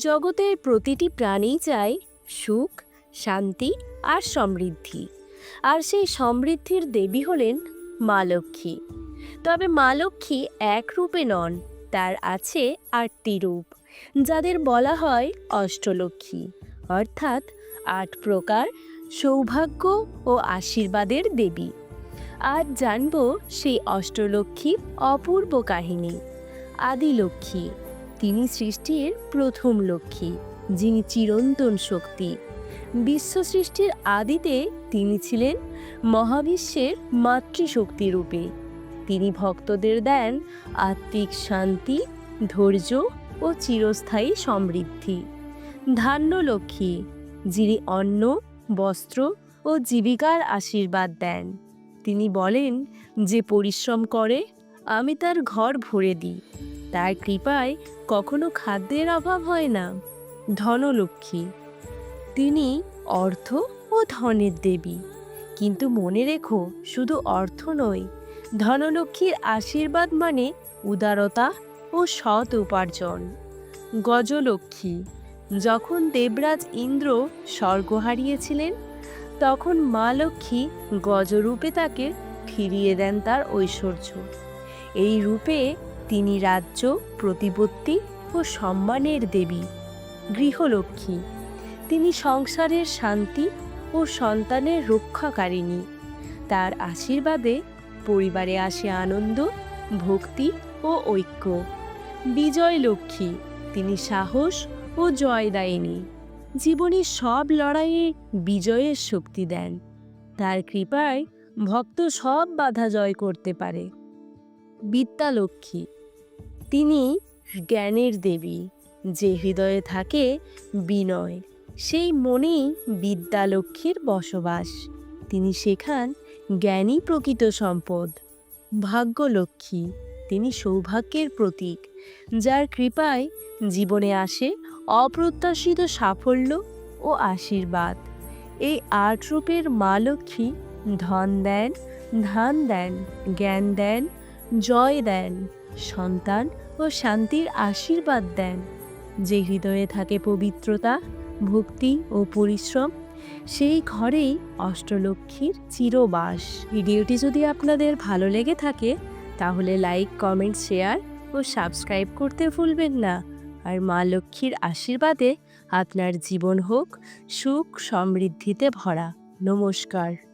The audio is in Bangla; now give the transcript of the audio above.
জগতের প্রতিটি প্রাণী চায় সুখ, শান্তি আর সমৃদ্ধি। আর সেই সমৃদ্ধির দেবী হলেন মা লক্ষ্মী। তবে মা লক্ষ্মী এক রূপে নন, তার আছে আটটি রূপ, যাদের বলা হয় অষ্টলক্ষ্মী। অর্থাৎ আট প্রকার সৌভাগ্য ও আশীর্বাদের দেবী। আজ জানব সেই অষ্টলক্ষ্মীর অপূর্ব কাহিনী, আদিলক্ষ্মী। তিনি সৃষ্টির প্রথম লক্ষ্মী, যিনি চিরন্তন শক্তি। বিশ্ব সৃষ্টির আদিতে তিনি ছিলেন মহাবিশ্বের মাতৃশক্তি রূপে। তিনি ভক্তদের দেন আত্মিক শান্তি, ধৈর্য ও চিরস্থায়ী সমৃদ্ধি। ধান্য লক্ষ্মী, যিনি অন্ন, বস্ত্র ও জীবিকার আশীর্বাদ দেন। তিনি বলেন, যে পরিশ্রম করে, আমি তার ঘর ভরে দিই। তার কৃপায় কখনো খাদ্যের অভাব হয় না। ধনলক্ষ্মী, তিনি অর্থ ও ধনের দেবী। কিন্তু মনে রেখো, শুধু অর্থ নয়, ধনলক্ষ্মীর আশীর্বাদ মানে উদারতা ও সৎ উপার্জন। গজলক্ষ্মী, যখন দেবরাজ ইন্দ্র স্বর্গ হারিয়েছিলেন, তখন মা লক্ষ্মী গজরূপে তাকে ফিরিয়ে দেন তার ঐশ্বর্য। এই রূপে তিনি রাজ্য, প্রতিপত্তি ও সম্মানের দেবী, গৃহলক্ষ্মী। তিনি সংসারের শান্তি ও সন্তানের রক্ষাকারিণী। তার আশীর্বাদে পরিবারে আসে আনন্দ, ভক্তি ও ঐক্য। বিজয় লক্ষ্মী তিনি সাহস ও জয়দায়িনী। জীবনের সব লড়াইয়ে বিজয়ের শক্তি দেন। তার কৃপায় ভক্ত সব বাধা জয় করতে পারে। বিদ্যালক্ষ্মী তিনি জ্ঞানের দেবী, যে হৃদয়ে থাকে বিনয়, সেই মনেই বিদ্যালক্ষ্মীর বসবাস। তিনি শেখান জ্ঞানী প্রকৃত সম্পদ। ভাগ্যলক্ষ্মী, তিনি সৌভাগ্যের প্রতীক, যার কৃপায় জীবনে আসে অপ্রত্যাশিত সাফল্য ও আশীর্বাদ। এই আট রূপের মা লক্ষ্মী ধন দেন, ধান দেন, জ্ঞান দেন জয় দেন, সন্তান ও শান্তির আশীর্বাদ দেন। যে হৃদয়ে থাকে পবিত্রতা, ভক্তি ও পরিশ্রম, সেই ঘরেই অষ্টলক্ষ্মীর চিরবাস। ভিডিওটি যদি আপনাদের ভালো লেগে থাকে, তাহলে লাইক, কমেন্ট, শেয়ার ও সাবস্ক্রাইব করতে ভুলবেন না। আর মা লক্ষ্মীর আশীর্বাদে আপনার জীবন হোক সুখ সমৃদ্ধিতে ভরা। নমস্কার।